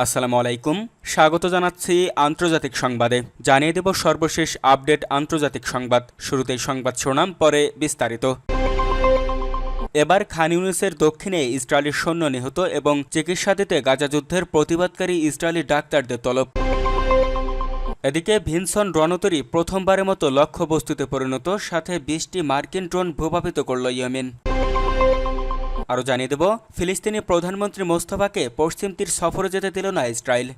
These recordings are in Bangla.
আসসালামু আলাইকুম। স্বাগত জানাচ্ছি আন্তর্জাতিক সংবাদে। জানিয়ে দেব সর্বশেষ আপডেট আন্তর্জাতিক সংবাদ। শুরুতেই সংবাদ শোনাম পরে বিস্তারিত। এবার খান ইউনিসের দক্ষিণে ইসরায়েলি সৈন্য নিহত এবং চিকিৎসা দিতে গাজা যুদ্ধের প্রতিবাদকারী ইসরায়েলি ডাক্তারদের তলব। এদিকে ভিনসন রণতরী প্রথমবারের মতো লক্ষ্যবস্তুতে পরিণত, সাথে বিশটি মার্কিন ড্রোন ভূপাপিত করল ইয়েমেন। আরও জানিয়ে দেব, ফিলিস্তিনি প্রধানমন্ত্রী মোস্তফাকে পশ্চিম তীর সফরে যেতে দিল না ইসরায়েল।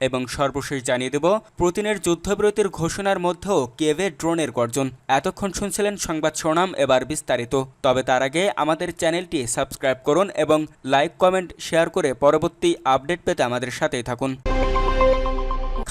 এবং সর্বশেষ জানিয়ে দেব, পুতিনের যুদ্ধবিরতির ঘোষণার মধ্যেও কেভে ড্রোনের গর্জন। এতক্ষণ শুনছিলেন সংবাদ শোনাম এবার বিস্তারিত। তবে তার আগে আমাদের চ্যানেলটি সাবস্ক্রাইব করুন এবং লাইক, কমেন্ট, শেয়ার করে পরবর্তী আপডেট পেতে আমাদের সাথেই থাকুন।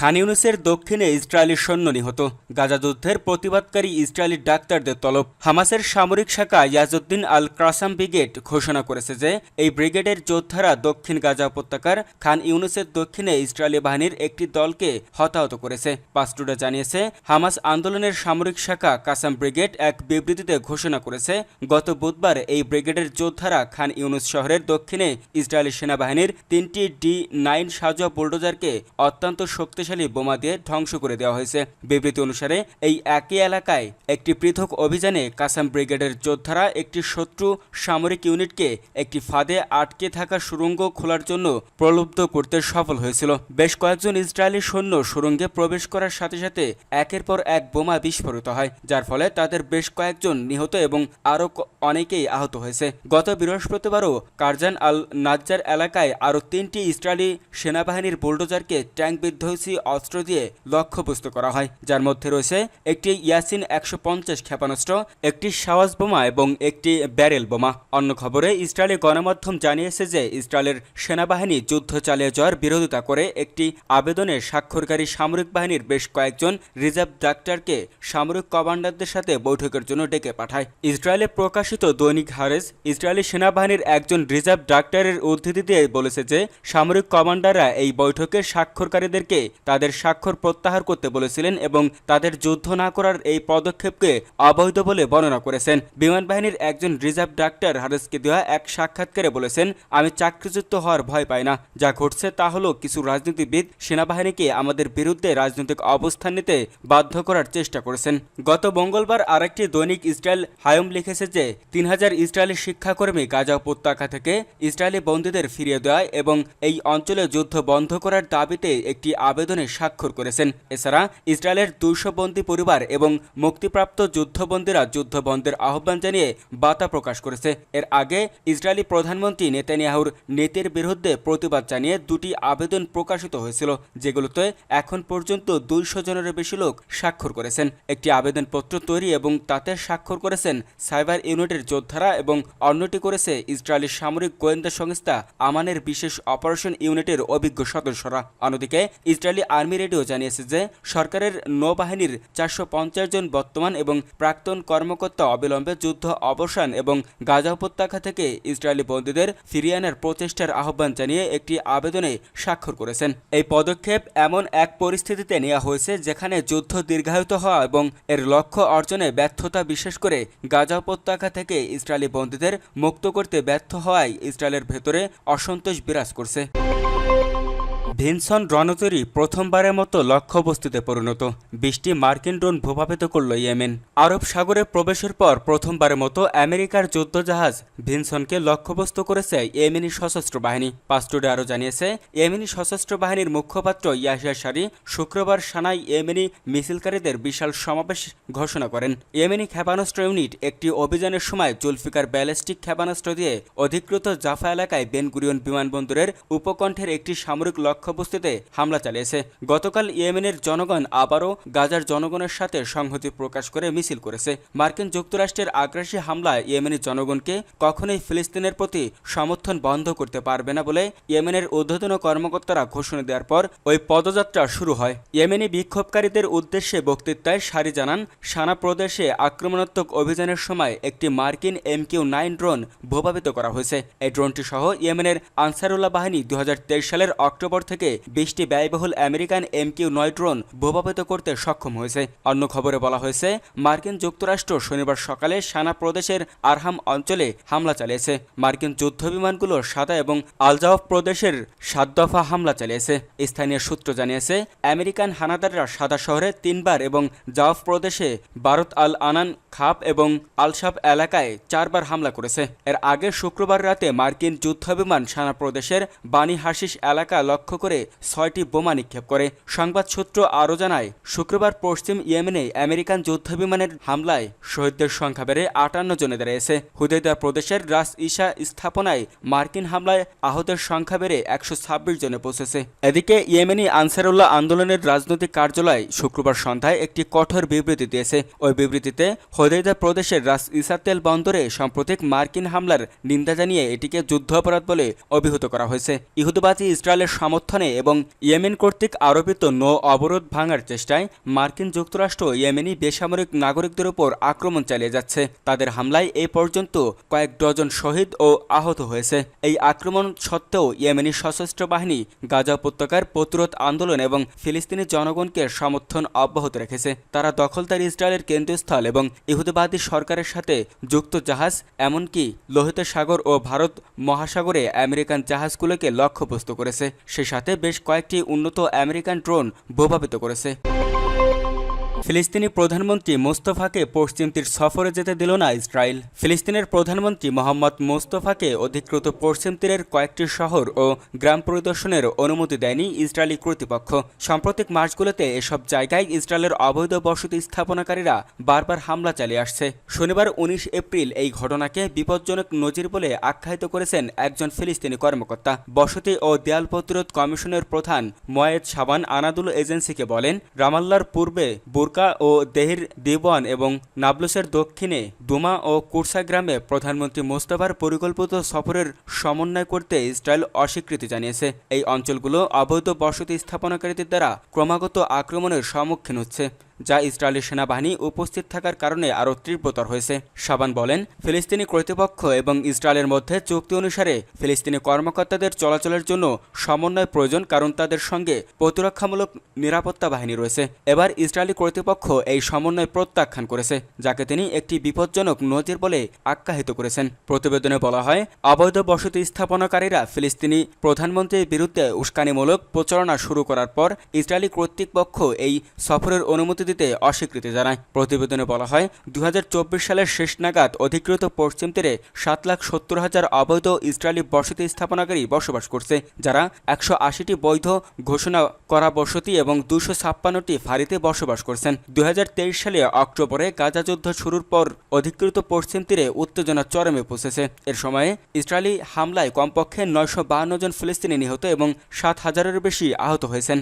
খান ইউনুসের দক্ষিণে ইসরায়েলি সৈন্য নিহত। গাজা যুদ্ধের প্রতিবাদকারী ইসরায়েলি ডাক্তারদের তলব। হামাসের সামরিক শাখা ইয়াজউদ্দিন আল ক্রাসাম ব্রিগেড ঘোষণা করেছে যে, এই ব্রিগেডের যোদ্ধারা দক্ষিণ গাজা উপত্যকার খান ইউনুসের দক্ষিণে ইসরায়েলি বাহিনীর একটি দলকে হতাহত করেছে। পাস্টুডা জানিয়েছে, হামাস আন্দোলনের সামরিক শাখা কাসাম ব্রিগেড এক বিবৃতিতে ঘোষণা করেছে, গত বুধবার এই ব্রিগেডের যোদ্ধারা খান ইউনুস শহরের দক্ষিণে ইসরায়েলি সেনাবাহিনীর তিনটি ডি নাইন সাজোয়া বুলডোজারকে অত্যন্ত শক্তিশালী শক্তিশালী বোমা দিয়ে ধ্বংস করে দেওয়া হয়েছে। বিবৃতি অনুসারে, এই একই এলাকায় একটি পৃথক অভিযানে কাসাম ব্রিগেডের যোদ্ধারা একটি শত্রু সামরিক ইউনিটকে একটি ফাঁদে আটকে থাকা সুড়ঙ্গ খোলার জন্য প্রলুব্ধ করতে সফল হয়েছিল। বেশ কয়েকজন ইসরায়েলি সৈন্য সুড়ঙ্গে প্রবেশ করার সাথে সাথে একের পর এক বোমা বিস্ফোরিত হয়, যার ফলে তাদের বেশ কয়েকজন নিহত এবং আরও অনেকেই আহত হয়েছে। গত বৃহস্পতিবারও কারজান আল নাজ্জার এলাকায় আরও তিনটি ইসরায়েলি সেনাবাহিনীর বুলডোজারকে ট্যাঙ্ক বিধ্বংসী অস্ত্র দিয়ে লক্ষ্যবস্তু করা হয়। যার মধ্যে রয়েছে একটি ইয়াসিন একশো পঞ্চাশ ক্ষেপণাস্ত্র, একটি সাওয়াজ বোমা এবং একটি ব্যারেল বোমা। অন্য খবরে ইসরায়েলি গণমাধ্যম জানিয়েছে যে ইসরায়েলের সেনাবাহিনী যুদ্ধ চালিয়ে যাওয়ার বিরোধিতা করে একটি আবেদনে স্বাক্ষরকারী সামরিক বাহিনীর বেশ কয়েকজন রিজার্ভ ডাক্তারকে সামরিক কমান্ডারদের সাথে বৈঠকের জন্য ডেকে পাঠায়। ইসরায়েলে প্রকাশিত দৈনিক হারেজ, ইসরায়েলি সেনাবাহিনীর একজন রিজার্ভ ডাক্তারের উদ্ধৃতি দিয়ে বলেছে যে সামরিক কমান্ডাররা এই বৈঠকে স্বাক্ষরকারীদেরকে তাদের স্বাক্ষর প্রত্যাহার করতে বলেছিলেন এবং তাদের যুদ্ধ না করার এই পদক্ষেপকে অবৈধ বলে বর্ণনা করেছেন। বিমান বাহিনীর একজন রিজার্ভ ডাক্তার হারেসকে দেওয়া এক সাক্ষাৎকারে বলেছেন, আমি চাকরিচ্যুত হওয়ার ভয় পাই না। যা ঘটছে তা হলো কিছু রাজনীতিবিদ সেনাবাহিনীকে আমাদের বিরুদ্ধে রাজনৈতিক অবস্থান নিতে বাধ্য করার চেষ্টা করেছেন। গত মঙ্গলবার আরেকটি দৈনিক ইসরায়েল হায়ম লিখেছে যে, তিন হাজার ইসরায়েলি শিক্ষাকর্মী গাজা উপত্যকা থেকে ইসরায়েলি বন্দীদের ফিরিয়ে দেওয়া এবং এই অঞ্চলে যুদ্ধ বন্ধ করার দাবিতে একটি আবেদনে আবেদনে স্বাক্ষর করেছেন। এছাড়া ইসরায়েলের দুইশো বন্দী পরিবার এবং মুক্তিপ্রাপ্ত যুদ্ধবন্দীরা যুদ্ধবন্ধের আহ্বান জানিয়ে বার্তা প্রকাশ করেছে। এর আগে ইসরায়েলি প্রধানমন্ত্রী নেতানিয়াহুর নীতির বিরুদ্ধে প্রতিবাদ জানিয়ে দুটি আবেদন প্রকাশিত হয়েছিল, যেগুলোতে এখন পর্যন্ত দুইশো জনের বেশি লোক স্বাক্ষর করেছেন। একটি আবেদনপত্র তৈরি এবং তাতে স্বাক্ষর করেছেন সাইবার ইউনিটের যোদ্ধারা এবং অন্যটি করেছে ইসরায়েলি সামরিক গোয়েন্দা সংস্থা আমানের বিশেষ অপারেশন ইউনিটের অভিজ্ঞ সদস্যরা। অন্যদিকে, ইসরায়েলি আর্মি রেডিও জানিয়েছে যে, সরকারের নৌবাহিনীর চারশো পঞ্চাশ জন বর্তমান এবং প্রাক্তন কর্মকর্তা অবিলম্বে যুদ্ধ, অবসান এবং গাজা উপত্যকা থেকে ইসরায়েলি বন্দীদের ফিরিয়ে আনার প্রচেষ্টার আহ্বান জানিয়ে একটি আবেদনে স্বাক্ষর করেছেন। এই পদক্ষেপ এমন এক পরিস্থিতিতে নেওয়া হয়েছে যেখানে যুদ্ধ দীর্ঘায়িত হওয়া এবং এর লক্ষ্য অর্জনে ব্যর্থতা বিশেষ করে গাজা উপত্যকা থেকে ইসরায়েলি বন্দীদের মুক্ত করতে ব্যর্থ হওয়ায় ইসরায়েলের ভেতরে অসন্তোষ বিরাজ করছে। ভিনসন রণতরী প্রথমবারের মতো লক্ষ্যবস্তুতে পরিণত। বিশটি মার্কিন ড্রোন ভূপাপিত করল ইয়েমেন। আরব সাগরে প্রবেশের পর প্রথমবারের মতো আমেরিকার যুদ্ধজাহাজ ভিনসনকে লক্ষ্যবস্তু করেছে ইয়েমেনি সশস্ত্র বাহিনী। পাস্টুডে আরও জানিয়েছে, ইয়েমেনি সশস্ত্র বাহিনীর মুখপাত্র ইয়াহিয়া সারি শুক্রবার সানাই ইয়েমেনি মিছিলকারীদের বিশাল সমাবেশ ঘোষণা করেন। ইয়েমেনি ক্ষেপণাস্ত্র ইউনিট একটি অভিযানের সময় জুলফিকার ব্যালিস্টিক ক্ষেপণাস্ত্র দিয়ে অধিকৃত জাফা এলাকায় বেনগুরিয়ন বিমানবন্দরের উপকণ্ঠের একটি সামরিক লক্ষ্য লক্ষ্যবস্তুতে হামলা চালিয়েছে। গতকাল ইয়েমেনের জনগণ আবারও গাজার জনগণের সাথে সংহতি প্রকাশ করে মিছিল করেছে। মার্কিন যুক্তরাষ্ট্রের আগ্রাসী হামলায় ইয়েমেনের জনগণকে কখনোই ফিলিস্তিনের প্রতি সমর্থন বন্ধ করতে পারবে না বলে ইয়েমেনের ঊর্ধ্বতন কর্মকর্তারা ঘোষণা দেওয়ার পর ওই পদযাত্রা শুরু হয়। ইয়েমেনি বিক্ষোভকারীদের উদ্দেশ্যে বক্তৃতায় সারি জানান, সানা প্রদেশে আক্রমণাত্মক অভিযানের সময় একটি মার্কিন এম কিউ নাইন ড্রোন ভূপাবিত করা হয়েছে। এই ড্রোনটি সহ ইয়েমেনের আনসারুল্লাহ বাহিনী দু হাজার তেইশ সালের অক্টোবর থেকে বিশটি ব্যয়বহুল আমেরিকান এম কিউ ড্রোন ভূপাপিত করতে সক্ষম হয়েছে। অন্য খবরে বলা হয়েছে, মার্কিন যুক্তরাষ্ট্র শনিবার সকালে সানা প্রদেশের আরহাম অঞ্চলে হামলা চালিয়েছে। মার্কিন যুদ্ধ বিমানগুলো সাদা এবং আলজাওফ প্রদেশের সাত দফা হামলা চালিয়েছে। স্থানীয় সূত্র জানিয়েছে, আমেরিকান হানাদাররা সাদা শহরে তিনবার এবং জাওফ প্রদেশে বারত আল আনান, খাপ এবং আলসাব এলাকায় চারবার হামলা করেছে। এর আগে শুক্রবার রাতে মার্কিন যুদ্ধবিমান সানা প্রদেশের বানি হাসিস এলাকা লক্ষ্য করে ছয়টি বোমা নিক্ষেপ করে। সংবাদ সূত্র আরও জানায়, শুক্রবার পশ্চিম ইয়েমেনে আমেরিকান যুদ্ধবিমানের হামলায় শহীদদের সংখ্যা বেড়ে আটান্ন জনে দাঁড়িয়েছে। হুদেদা প্রদেশের রাস ইশা স্থাপনায় মার্কিন হামলায় আহতের সংখ্যা বেড়ে একশো ছাব্বিশ জনে পৌঁছেছে। এদিকে ইয়েমেনি আনসারুল্লাহ আন্দোলনের রাজনৈতিক কার্যালয় শুক্রবার সন্ধ্যায় একটি কঠোর বিবৃতি দিয়েছে। ওই বিবৃতিতে হোদেদা প্রদেশের রাস ইসাতেল বন্দরে সাম্প্রতিক মার্কিন হামলার নিন্দা জানিয়ে এটিকে যুদ্ধাপরাধ বলে অভিহিত করা হয়েছে। ইহুদিবাদী ইসরায়েলের সমর্থনে এবং ইয়েমেন কর্তৃক আরোপিত নৌ অবরোধ ভাঙার চেষ্টায় মার্কিন যুক্তরাষ্ট্র ইয়েমেনি বেসামরিক নাগরিকদের উপর আক্রমণ চালিয়ে যাচ্ছে। তাদের হামলায় এ পর্যন্ত কয়েক ডজন শহীদ ও আহত হয়েছে। এই আক্রমণ সত্ত্বেও ইয়েমেনি সশস্ত্র বাহিনী গাজা উপত্যকার প্রতিরোধ আন্দোলন এবং ফিলিস্তিনি জনগণকে সমর্থন অব্যাহত রেখেছে। তারা দখলদার ইসরায়েলের কেন্দ্রস্থল এবং ইহুদিবাদী সরকারের সাথে যুক্ত জাহাজ, এমনকি লোহিত সাগর ও ভারত মহাসাগরে আমেরিকান জাহাজগুলোকে লক্ষ্যবস্তু করেছে। সে সাথে বেশ কয়েকটি উন্নত আমেরিকান ড্রোন ভূপাপিত করেছে। ফিলিস্তিনি প্রধানমন্ত্রী মোস্তফাকে পশ্চিম তীর সফরে যেতে দিল না ইসরায়েল। ফিলিস্তিনের প্রধানমন্ত্রী মোহাম্মদ মোস্তফাকে অধিকৃত পশ্চিম তীরের কয়েকটি শহর ও গ্রাম পরিদর্শনের অনুমতি দেয়নি ইসরায়েলি কর্তৃপক্ষ। সাম্প্রতিক মাসগুলোতে এসব জায়গায় ইসরায়েলের অবৈধ বসতি স্থাপনাকারীরা বারবার হামলা চালিয়ে আসছে। শনিবার উনিশ এপ্রিল এই ঘটনাকে বিপজ্জনক নজির বলে আখ্যায়িত করেছেন একজন ফিলিস্তিনি কর্মকর্তা। বসতি ও দেয়াল প্রতিরোধ কমিশনের প্রধান ময়েদ সাবান আনাদুল এজেন্সিকে বলেন, রামাল্লার পূর্বে বুরকা ও দেহির দিবন এবং নাবলুসের দক্ষিণে দুমা ও কুরসা গ্রামে প্রধানমন্ত্রী মোস্তফার পরিকল্পিত সফরের সমন্বয় করতে ইসরায়েল অস্বীকৃতি জানিয়েছে। এই অঞ্চলগুলো অবৈধ বসতি স্থাপনকারীদের দ্বারা ক্রমাগত আক্রমণের সম্মুখীন হচ্ছে। যা ইসরায়েলি সেনাবাহিনী উপস্থিত থাকার কারণে আরও তীব্রতর হয়েছে। সাবান বলেন, ফিলিস্তিনি কর্তৃপক্ষ এবং ইসরায়েলের মধ্যে চুক্তি অনুসারে ফিলিস্তিনি কর্মকর্তাদের চলাচলের জন্য সমন্বয় প্রয়োজন কারণ তাদের সঙ্গে প্রতিরক্ষামূলক নিরাপত্তা বাহিনী রয়েছে। এবার ইসরায়েলি কর্তৃপক্ষ এই সমন্বয় প্রত্যাখ্যান করেছে, যাকে তিনি একটি বিপজ্জনক নজির বলে আখ্যায়িত করেছেন। প্রতিবেদনে বলা হয়, অবৈধ বসতি স্থাপনাকারীরা ফিলিস্তিনি প্রধানমন্ত্রীর বিরুদ্ধে উস্কানিমূলক প্রচারণা শুরু করার পর ইসরায়েলি কর্তৃপক্ষ এই সফরের অনুমতি দিতে অস্বীকৃতি জানায়। প্রতিবেদনে বলা হয় দুই হাজার চব্বিশ সালের শেষ নাগাদ অধিকৃত পশ্চিম তীরে সাত লাখ সত্তর হাজার অবৈধ ইসরায়েলি বসতি স্থাপনাকারী বসবাস করছে, যারা একশো আশিটি বৈধ ঘোষণা করা বসতি এবং দুশো ছাপ্পান্নটি ফাঁড়িতে বসবাস করছেন। দুই হাজার তেইশ সালে অক্টোবরে গাজা যুদ্ধ শুরুর পর অধিকৃত পশ্চিম তীরে উত্তেজনা চরমে পৌঁছেছে। এর সময়ে ইসরায়েলি হামলায় কমপক্ষে নয়শো জন ফিলিস্তিনি নিহত এবং সাত হাজারের বেশি আহত হয়েছেন।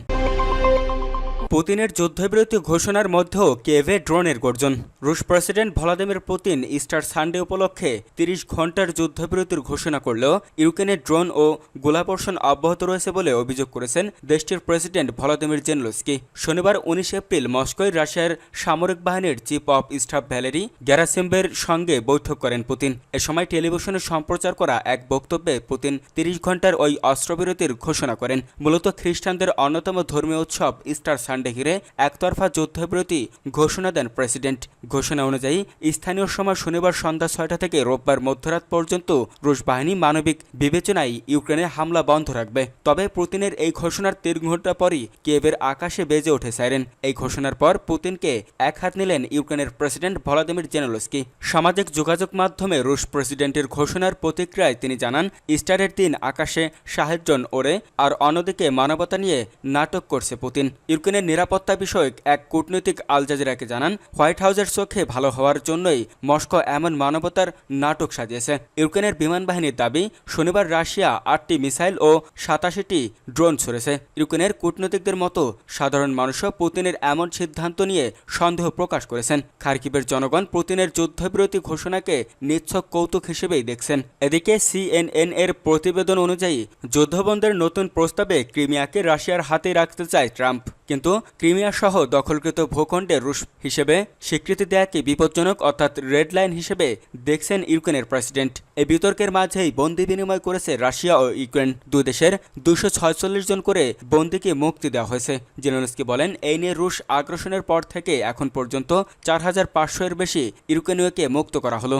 পুতিনের যুদ্ধবিরতি ঘোষণার মধ্যেও কেভে ড্রোনের গর্জন। রুশ president Vladimir Putin Easter Sunday উপলক্ষে তিরিশ ঘণ্টার যুদ্ধবিরতির ঘোষণা করলেও ইউক্রেনের ড্রোন ও গোলাবর্ষণ অব্যাহত রয়েছে বলে অভিযোগ করেছেন দেশটির প্রেসিডেন্ট ভলাদিমির জেনলস্কি। শনিবার উনিশ এপ্রিল মস্কোয় রাশিয়ার সামরিক বাহিনীর চিফ অফ স্টাফ ভ্যালেরি গ্যারাসিম্বের সঙ্গে বৈঠক করেন পুতিন। এ সময় টেলিভিশনে সম্প্রচার করা এক বক্তব্যে পুতিন তিরিশ ঘণ্টার ওই অস্ত্রবিরতির ঘোষণা করেন। মূলত খ্রিস্টানদের অন্যতম ধর্মীয় উৎসব ইস্টার সানডে। ঘিরে একতরফা যুদ্ধবিরতি ঘোষণা দেন প্রেসিডেন্ট। ঘোষণা অনুযায়ী, স্থানীয় সময় শনিবার সন্ধ্যা ছয়টা থেকে রোববার মধ্যরাত পর্যন্ত রুশ বাহিনী মানবিক বিবেচনায় ইউক্রেনে হামলা বন্ধ রাখবে। তবে পুতিনের এই ঘোষণার তিন ঘণ্টা পরই কিয়েভের আকাশে বেজে ওঠে সাইরেন। এই ঘোষণার পর পুতিনকে এক হাত নিলেন ইউক্রেনের প্রেসিডেন্ট ভলাদিমির জেনেলস্কি। সামাজিক যোগাযোগ মাধ্যমে রুশ প্রেসিডেন্টের ঘোষণার প্রতিক্রিয়ায় তিনি জানান, ইস্টারের দিন আকাশে সাহায্য ওরে, আর অন্যদিকে মানবতা নিয়ে নাটক করছে পুতিন। ইউক্রেনের নিরাপত্তা বিষয়ক এক কূটনৈতিক আল জাজিরাকে জানান, হোয়াইট হাউসের চোখে ভালো হওয়ার জন্যই মস্কো এমন মানবতার নাটক সাজিয়েছে। ইউক্রেনের বিমান বাহিনীর দাবি, শনিবার রাশিয়া আটটি মিসাইল ও সাতাশিটি ড্রোন ছড়েছে। ইউক্রেনের কূটনৈতিকদের মতো সাধারণ মানুষও পুতিনের এমন সিদ্ধান্ত নিয়ে সন্দেহ প্রকাশ করেছেন। খার্কিবের জনগণ পুতিনের যুদ্ধবিরতি ঘোষণাকে নিচ্ছক কৌতুক হিসেবেই দেখছেন। এদিকে সিএনএন এর প্রতিবেদন অনুযায়ী, যুদ্ধবন্ধের নতুন প্রস্তাবে ক্রিমিয়াকে রাশিয়ার হাতে রাখতে চায় ট্রাম্প। কিন্তু ক্রিমিয়া সহ দখলকৃত ভূখণ্ডে রুশ হিসেবে স্বীকৃতি দেয়াকে বিপজ্জনক অর্থাৎ রেড লাইন হিসেবে দেখছেন ইউক্রেনের প্রেসিডেন্ট। এই বিতর্কের মাঝেই বন্দি বিনিময় করেছে রাশিয়া ও ইউক্রেন। দুই দেশের দুশো জন করে বন্দিকে মুক্তি দেওয়া হয়েছে। জেলেনস্কি বলেন, এই নিয়ে রুশ আগ্রাসনের পর থেকে এখন পর্যন্ত চার হাজার পাঁচশো এর বেশি ইউক্রেনীয়কে মুক্ত করা হলো।